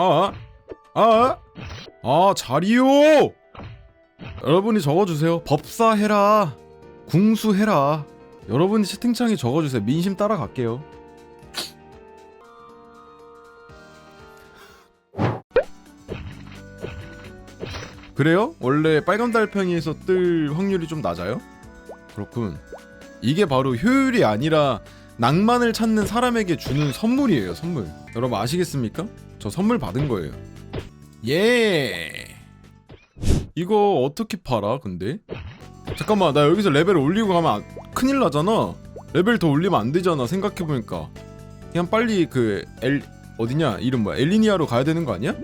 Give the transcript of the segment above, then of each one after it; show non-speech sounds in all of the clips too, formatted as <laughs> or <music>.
아, 아, 아, 자리요. 여러분이 적어주세요. 법사 해라. 궁수 해라. 여러분이 채팅창에 적어주세요. 민심 따라갈게요. 그래요? 원래 빨간 달팽이에서 뜰 확률이 좀 낮아요? 그렇군. 이게 바로 효율이 아니라 낭만을 찾는 사람에게 주는 선물이에요, 선물. 여러분 아시겠습니까? 저 선물 받은 거예요. 예. 이거 어떻게 팔아, 근데? 잠깐만, 나 여기서 레벨 올리고 가면 안- 큰일 나잖아. 레벨 더 올리면 안 되잖아. 생각해 보니까. 그냥 빨리 그 엘 어디냐? 이름 뭐야? 엘리니아로 가야 되는 거 아니야?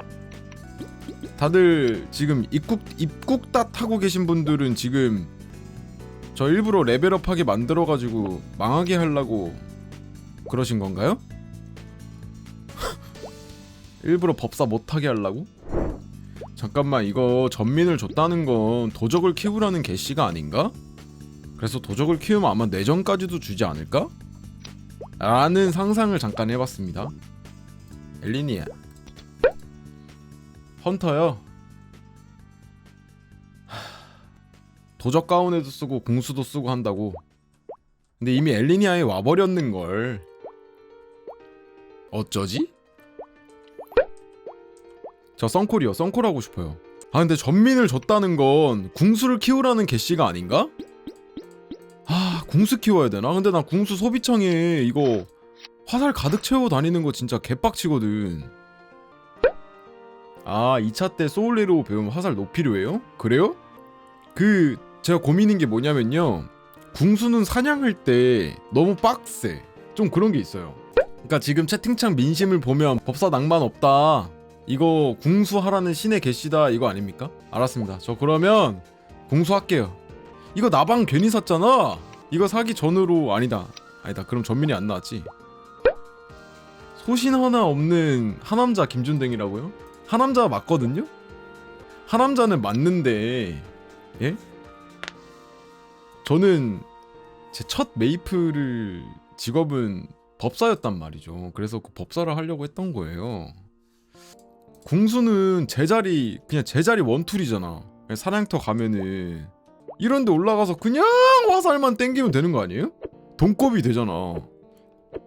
다들 지금 입국 입국 다 타고 계신 분들은 지금 저 일부러 레벨업하게 만들어 가지고 망하게 하려고 그러신 건가요? 일부러 법사 못하게 하려고? 잠깐만 이거 전민을 줬다는 건 도적을 키우라는 개씨가 아닌가? 그래서 도적을 키우면 아마 내전까지도 주지 않을까? 라는 상상을 잠깐 해봤습니다 엘리니아 헌터요 하, 도적 가운에도 쓰고 공수도 쓰고 한다고 근데 이미 엘리니아에 와버렸는걸 어쩌지? 저 썬콜이요 썬콜 하고 싶어요 아 근데 전민을 줬다는 건 궁수를 키우라는 개씨가 아닌가? 아 궁수 키워야 되나? 근데 나 궁수 소비창에 이거 화살 가득 채워 다니는 거 진짜 개빡치거든 아 2차 때 소울레로 배우면 화살 높이로 해요? 그래요? 그 제가 고민인 게 뭐냐면요 궁수는 사냥할 때 너무 빡세 좀 그런 게 있어요 그러니까 지금 채팅창 민심을 보면 법사 낭만 없다 이거 궁수하라는 신의 계시다 이거 아닙니까? 알았습니다 저 그러면 궁수할게요 이거 나방 괜히 샀잖아 이거 사기 전으로 아니다 아니다 그럼 전민이 안 나왔지 소신 하나 없는 하남자 김준댕이라고요? 하남자 맞거든요? 하남자는 맞는데 예? 저는 제 첫 메이플을 직업은 법사였단 말이죠. 그래서 그 법사를 하려고 했던 거예요. 궁수는 제자리 그냥 제자리 원툴이잖아. 사냥터 가면은 이런데 올라가서 그냥 화살만 땡기면 되는 거 아니에요? 돈kop이 되잖아.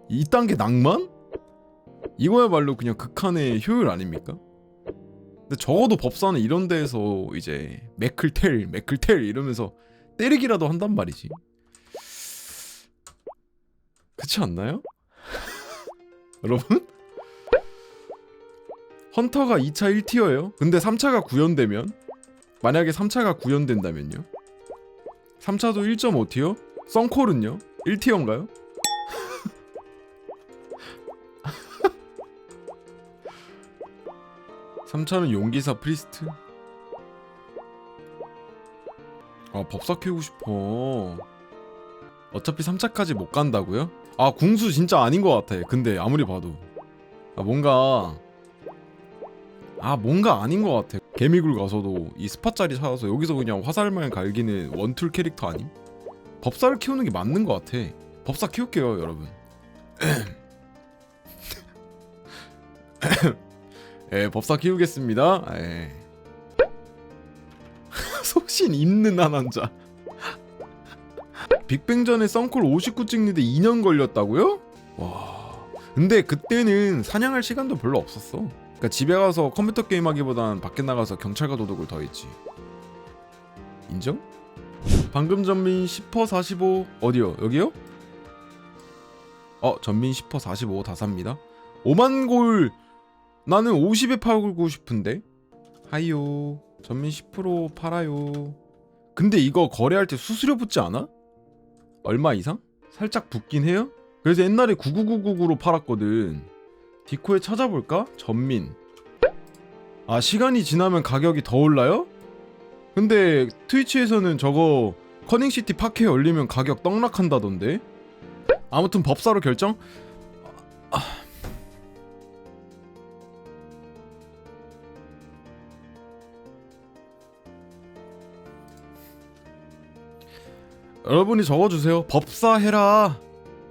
이딴 게 낭만? 이거야말로 그냥 극한의 효율 아닙니까? 근데 적어도 법사는 이런 데에서 이제 매클텔 매클텔 이러면서 때리기라도 한단 말이지. 그렇지 않나요? <laughs> 여러분? 헌터가 2차 1티어예요. 근데 3차가 구현되면 만약에 3차가 구현된다면요? 3차도 1.5티어? 썬콜은요? 1티어인가요? <laughs> 삼차는 용기사 프리스트? 아 법사 키우고 싶어 어차피 3차까지 못 간다고요? 아 궁수 진짜 아닌 것 같아 근데 아무리 봐도 아 뭔가 아 뭔가 아닌 것 같아. 개미굴 가서도 이 스팟짜리 찾아서 여기서 그냥 화살만 갈기는 원툴 캐릭터 아님? 법사를 키우는 게 맞는 것 같아. 법사 키울게요 여러분. <clears throat> 예 법사 키우겠습니다. 예. <laughs> 소신 있는 한 남자. 빅뱅전에 썬콜 59 찍는데 2년 걸렸다고요? 와. 근데 그때는 사냥할 시간도 별로 없었어 그러니까 집에 가서 컴퓨터 게임 하기보단 밖에 나가서 경찰과 도둑을 더 했지 인정? 방금 전민 10퍼 45 어디요? 여기요? 어 전민 10퍼 45 다 삽니다 5만 골 나는 50에 팔고 싶은데 하이요 전민 10% 팔아요 근데 이거 거래할 때 수수료 붙지 않아? 얼마 이상? 살짝 붙긴 해요? 그래서 옛날에 9999로 팔았거든 디코에 찾아볼까? 전민 아 시간이 지나면 가격이 더 올라요? 근데 트위치에서는 저거 커닝시티 파케에 올리면 가격 떡락한다던데 아무튼 법사로 결정? 아, 여러분이 적어주세요. 법사 해라.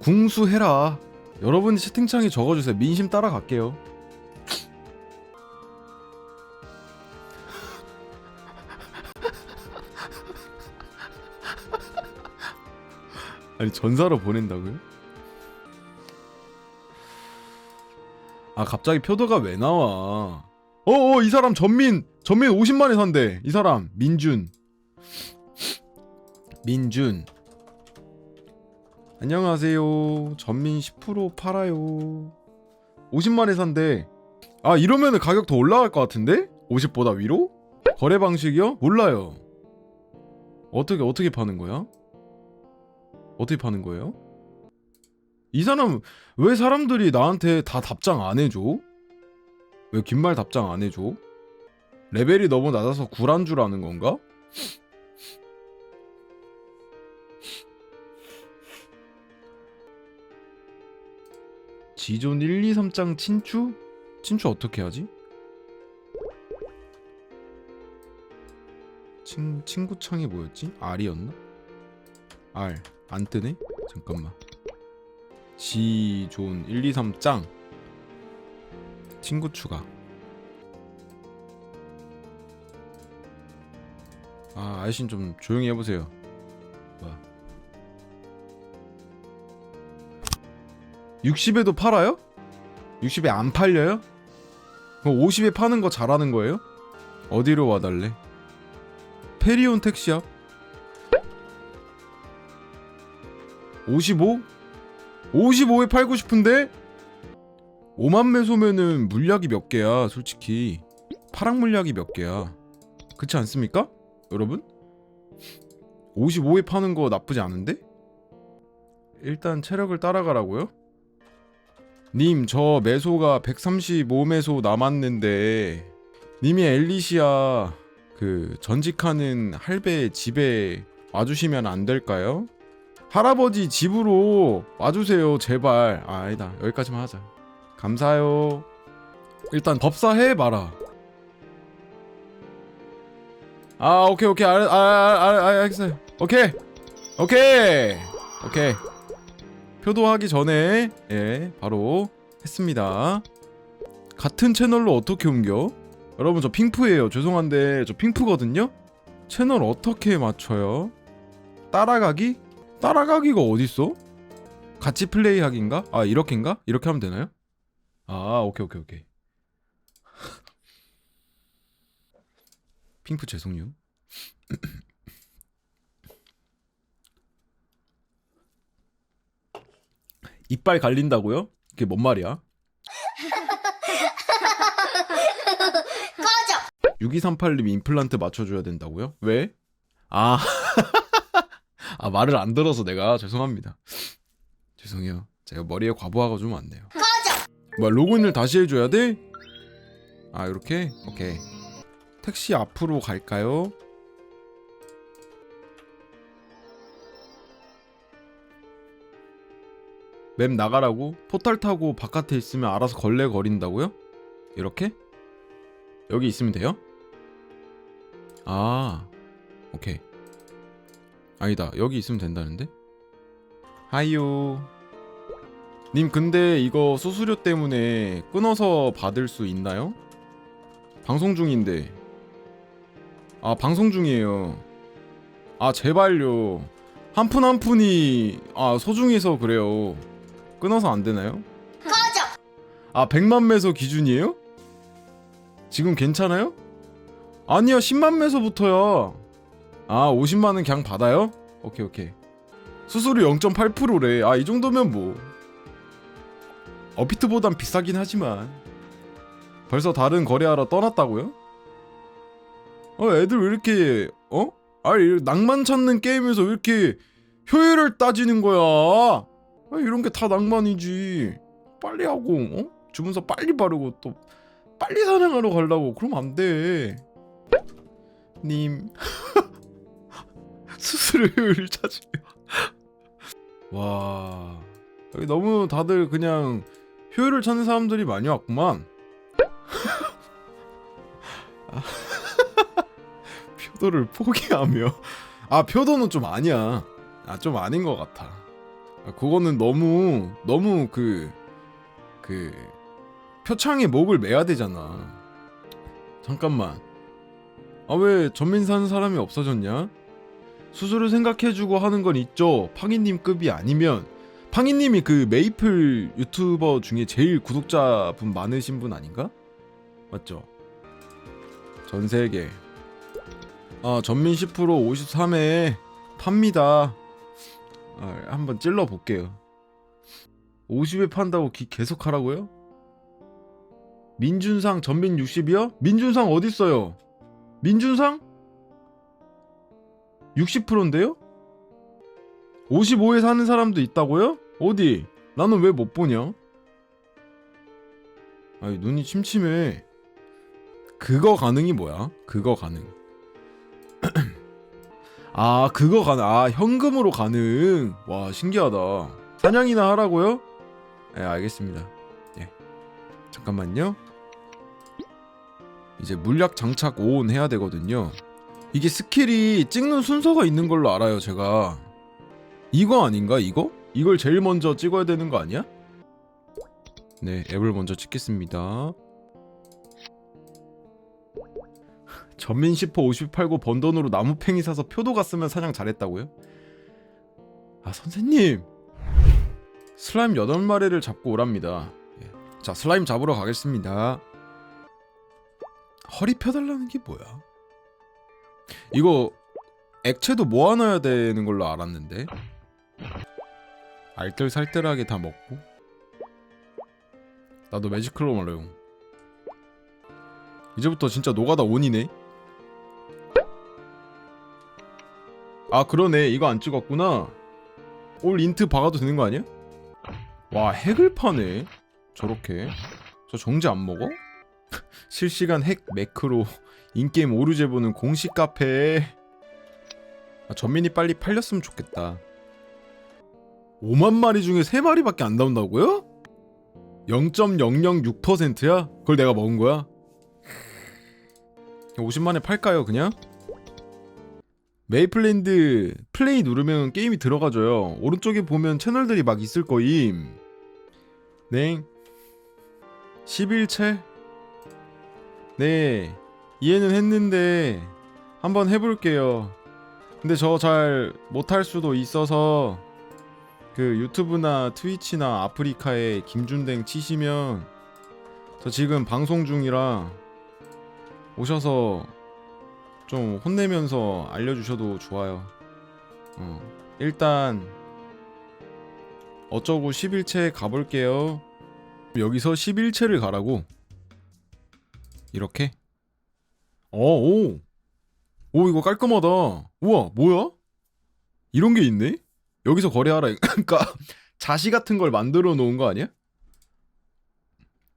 궁수 해라. 여러분 채팅창에 적어주세요. 민심 따라갈게요. 아니 전사로 보낸다고요? 아 갑자기 표도가 왜 나와? 어어 이 사람 전민 전민 50만에 산대 이 사람 민준 민준 안녕하세요 전민 10% 팔아요 50만에 산대 아 이러면은 가격 더 올라갈 것 같은데? 50보다 위로? 거래 방식이요? 몰라요 어떻게 어떻게 파는 거야? 어떻게 파는 거예요? 이 사람 왜 사람들이 나한테 다 답장 안 해줘? 왜 긴말 답장 안 해줘? 레벨이 너무 낮아서 굴한 줄 아는 건가? 지존 1, 2, 3장 친추? 친추 어떻게 하지? 친, 친구창이 뭐였지? R이었나? R 안 뜨네? 잠깐만 지존 1, 2, 3짱 친구 추가 아 아이신 좀 조용히 해보세요 뭐야 60에도 팔아요? 60에 안 팔려요? 그럼 50에 파는 거 잘하는 거예요? 어디로 와달래? 페리온 택시야? 55? 55에 팔고 싶은데? 5만 매소면은 물약이 몇 개야 솔직히 파랑 물약이 몇 개야 그렇지 않습니까? 여러분? 55에 파는 거 나쁘지 않은데? 일단 체력을 따라가라고요? 님저 매소가 135매소 남았는데 님이 엘리시아 그 전직하는 할배 집에 와주시면 안 될까요? 할아버지 집으로 와주세요 제발. 아, 아니다 여기까지만 하자. 감사해요. 일단 법사해 봐라. 아 오케이 오케이. 알, 아, 아, 아, 아, 알겠어요. 오케이. 오케이. 오케이 표도하기 전에 예 바로 했습니다 같은 채널로 어떻게 옮겨? 여러분 저 핑프예요 죄송한데 저 핑프거든요 채널 어떻게 맞춰요? 따라가기? 따라가기가 어딨어? 같이 플레이하기인가? 아 이렇게인가? 이렇게 하면 되나요? 아 오케이 오케이 오케이 <laughs> 핑프 죄송해요 <clears throat> 이빨 갈린다고요? 그게 뭔 말이야? 꺼져! 6238님 임플란트 맞춰줘야 된다고요? 왜? 아, <laughs> 아 말을 안 들어서 내가 죄송합니다. 죄송해요. 제가 머리에 과부하가 좀 많네요. 꺼져! 뭐야 로그인을 다시 해줘야 돼? 아 이렇게? 오케이. 택시 앞으로 갈까요? 맵 나가라고? 포탈 타고 바깥에 있으면 알아서 걸레거린다고요? 이렇게? 여기 있으면 돼요? 아 오케이 아니다 여기 있으면 된다는데? 하이요 님 근데 이거 수수료 때문에 끊어서 받을 수 있나요? 방송 중인데 아 방송 중이에요 아 제발요 한 푼 한 푼이 아 소중해서 그래요 끊어서 안 되나요? 꺼져! 아 100만 매소 기준이에요? 지금 괜찮아요? 아니야 10만 매소부터야 아 50만은 그냥 받아요? 오케이 오케이 수수료 0.8%래 아 이 정도면 뭐 어피트보단 비싸긴 하지만 벌써 다른 거래하러 떠났다고요? 어 애들 왜 이렇게 어? 아니 낭만 찾는 게임에서 왜 이렇게 효율을 따지는 거야 아, 이런 게 다 낭만이지 빨리 하고 어? 주문서 빨리 바르고 또 빨리 사냥하러 가려고 그러면 안 돼. 님 <laughs> 수수료를 찾으며 와 여기 너무 다들 그냥 효율을 찾는 사람들이 많이 왔구만. 아, <laughs> 표도를 포기하며 아 표도는 좀 아니야. 아 좀 아닌 것 같아. 아, 그거는 너무 너무 그그 표창에 목을 매야 되잖아. 잠깐만. 아 왜 전민 사는 사람이 없어졌냐? 수수료 생각해주고 하는 건 있죠. 팡이님 급이 아니면 팡이님이 그 메이플 유튜버 중에 제일 구독자 분 많으신 분 아닌가? 맞죠? 전 세계. 아 전민 10% 53회 팝니다. 아, 한번 찔러 볼게요. 50에 판다고 기 계속 하라고요? 민준상 전민 60이요? 민준상 어디 있어요? 민준상? 60%인데요? 55에 사는 사람도 있다고요? 어디? 나는 왜 못 보냐? 아니 눈이 침침해. 그거 가능이 뭐야? 그거 가능. 아 그거 가능. 아 현금으로 가능. 와 신기하다. 사냥이나 하라고요? 네 알겠습니다. 예. 잠깐만요. 이제 물약 장착 온 해야 되거든요. 이게 스킬이 찍는 순서가 있는 걸로 알아요, 제가. 이거 아닌가, 이거? 이걸 제일 먼저 찍어야 되는 거 아니야? 네, 앱을 먼저 찍겠습니다. 전민 10호 50 팔고 번 돈으로 나무팽이 사서 표도 갔으면 사냥 잘했다고요? 아, 선생님! 슬라임 8마리를 잡고 오랍니다. 예. 자, 슬라임 잡으러 가겠습니다. 허리 펴달라는 게 뭐야? 이거 액체도 모아놔야 되는 걸로 알았는데 알뜰살뜰하게 다 먹고 나도 매직클로 말용 이제부터 진짜 노가다 온이네 아 그러네 이거 안 찍었구나 올 인트 박아도 되는 거 아니야? 와 핵을 파네 저렇게 저 정지 안 먹어? <laughs> 실시간 핵 매크로 인게임 오류제 보는 공식 카페 아, 전민이 빨리 팔렸으면 좋겠다 5만 마리 중에 3마리밖에 안 나온다고요? 0.006%야? 그걸 내가 먹은 거야? 50만에 팔까요 그냥? 메이플랜드 플레이 누르면 게임이 들어가져요. 오른쪽에 보면 채널들이 막 있을 거임. 네. 11채 네. 이해는 했는데 한번 해볼게요. 근데 저 잘 못할 수도 있어서 그 유튜브나 트위치나 아프리카에 김준댕 치시면 저 지금 방송 중이라 오셔서 좀 혼내면서 알려주셔도 좋아요. 어, 일단 어쩌고 11채 가볼게요. 여기서 11채를 가라고 이렇게 어, 오. 오, 이거 깔끔하다. 우와, 뭐야? 이런 게 있네? 여기서 거래하라. <laughs> 그러니까 자시 같은 걸 만들어 놓은 거 아니야?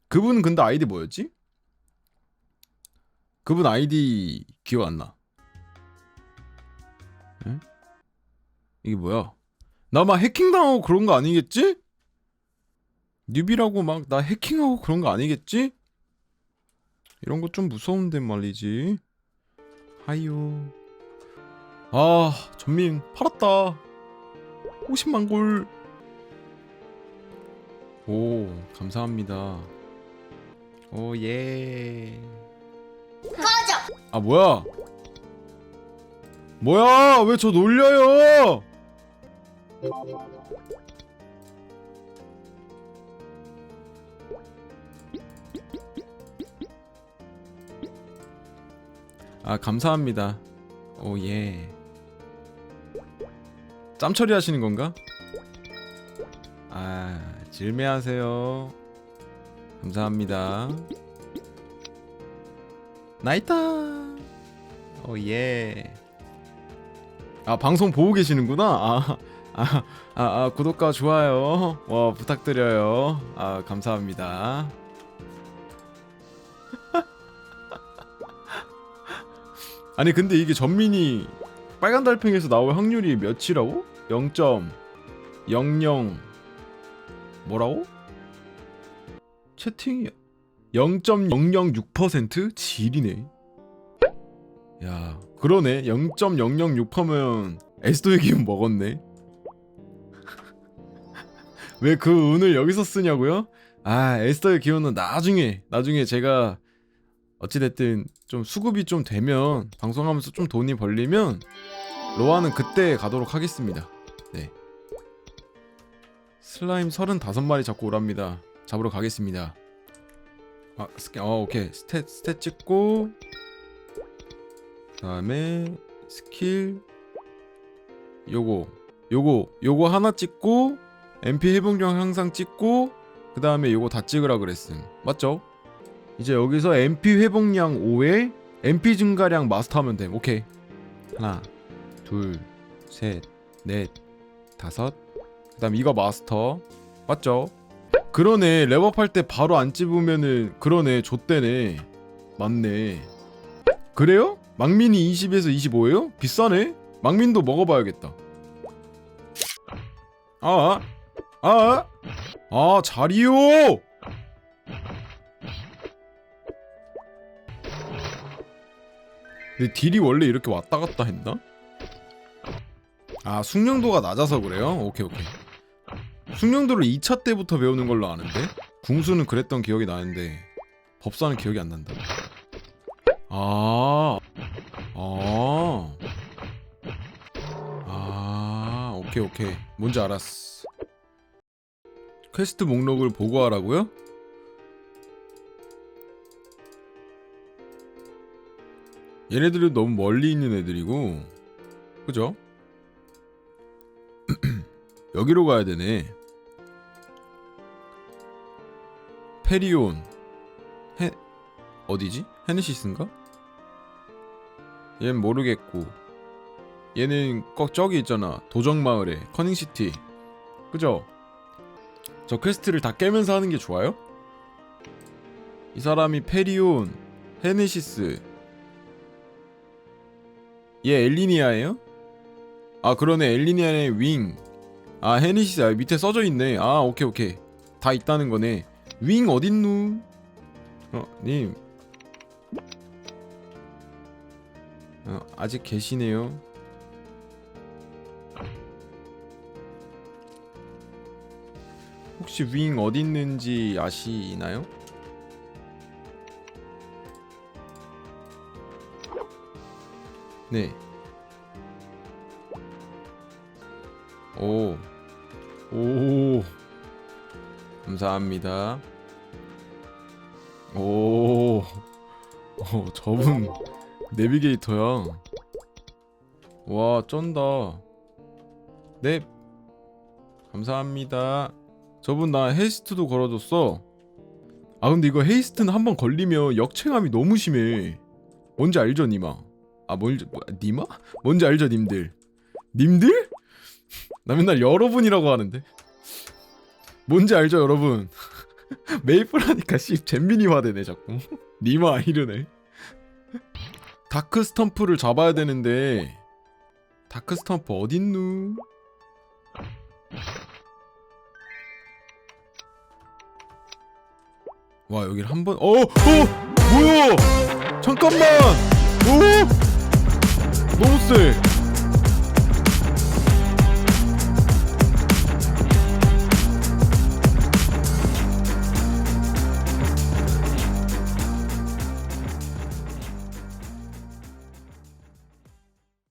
그분 근데 아이디 뭐였지? 그분 아이디 기억 안 나. 에? 이게 뭐야? 나 막 해킹당하고 그런 거 아니겠지? 뉴비라고 막 나 해킹하고 그런 거 아니겠지? 이런 거 좀 무서운데 말이지. 하이요. 아, 전민 팔았다. 50만 골. 오, 감사합니다. 오, 예. 꺼져. 아, 뭐야? 뭐야? 왜 저 놀려요? 아 감사합니다. 오 예. 짬 처리하시는 건가? 아 질매하세요. 감사합니다. 나이타. 오 예. 아 방송 보고 계시는구나. 아. 아, 아, 아, 구독과 좋아요 어, 부탁드려요. 아, 감사합니다. <laughs> 아니 근데 이게 전민이 빨간 달팽이에서 나올 확률이 몇이라고? 0.00 뭐라고? 채팅이 0.006% 지리네. 야 그러네 0.006%면 에스도의 기운 먹었네. <laughs> 왜 그 운을 여기서 쓰냐고요? 아 에스더의 기운은 나중에 나중에 제가 어찌됐든 좀 수급이 좀 되면 방송하면서 좀 돈이 벌리면 로아는 그때 가도록 하겠습니다. 네. 슬라임 35마리 잡고 오랍니다. 잡으러 가겠습니다. 아, 스캔. 어, 오케이. 스탯 스탯 찍고 그다음에 스킬 요거 요거 요거 하나 찍고 MP 회복량 항상 찍고 그 다음에 요거 다 찍으라 그랬음. 맞죠? 이제 여기서 MP 회복량 5에 MP 증가량 마스터하면 됨. 오케이. 하나, 둘, 셋, 넷, 다섯. 그 다음 이거 마스터. 맞죠? 그러네. 랩업할 때 바로 안 찝으면은 그러네. 좆대네. 맞네. 그래요? 망민이 20에서 25예요? 비싸네. 망민도 먹어봐야겠다. 아, 아, 아, 자리요. 근데 딜이 원래 이렇게 왔다 갔다 했나? 아 숙련도가 낮아서 그래요? 오케이 오케이 숙련도를 2차 때부터 배우는 걸로 아는데? 궁수는 그랬던 기억이 나는데 법사는 기억이 안 난다. 아, 아, 아, 오케이 오케이. 뭔지 알았어. 퀘스트 목록을 보고하라고요? 얘네들은 너무 멀리 있는 애들이고 그죠? <clears throat> 여기로 가야 되네 페리온 헤 어디지? 헤네시스인가? 얘는 모르겠고 얘는 꼭 저기 있잖아 도적마을에 커닝시티 그죠? 저 퀘스트를 다 깨면서 하는 게 좋아요? 이 사람이 페리온 헤네시스 얘 엘리니아예요? 아 그러네 엘리니아의 윙. 아 헤니시스 아, 밑에 써져 있네. 아 오케이 오케이 다 있다는 거네. 윙 어딨누? 어 님. 어 아직 계시네요. 혹시 윙 어디 있는지 아시나요? 네. 오. 오. 감사합니다. 오. 어, 저분 내비게이터야. 와, 쩐다. 네. 감사합니다. 저분 나 헤이스트도 걸어줬어. 아 근데 이거 헤이스트는 한번 걸리면 역체감이 너무 심해. 뭔지 알죠, 니마? 아, 뭔지 뭐, 니마? 뭔지 알죠, 님들? 님들? <laughs> 나 맨날 여러분이라고 하는데. 뭔지 알죠, 여러분? <laughs> 메이플 하니까 씨 잼민이화 되네 자꾸. <laughs> 니마 이러네. 다크 스탬프를 잡아야 되는데 다크 스탬프 어딨누? 와 여길 한 번. 어, 어, 뭐야? 잠깐만. 오, 너무 세.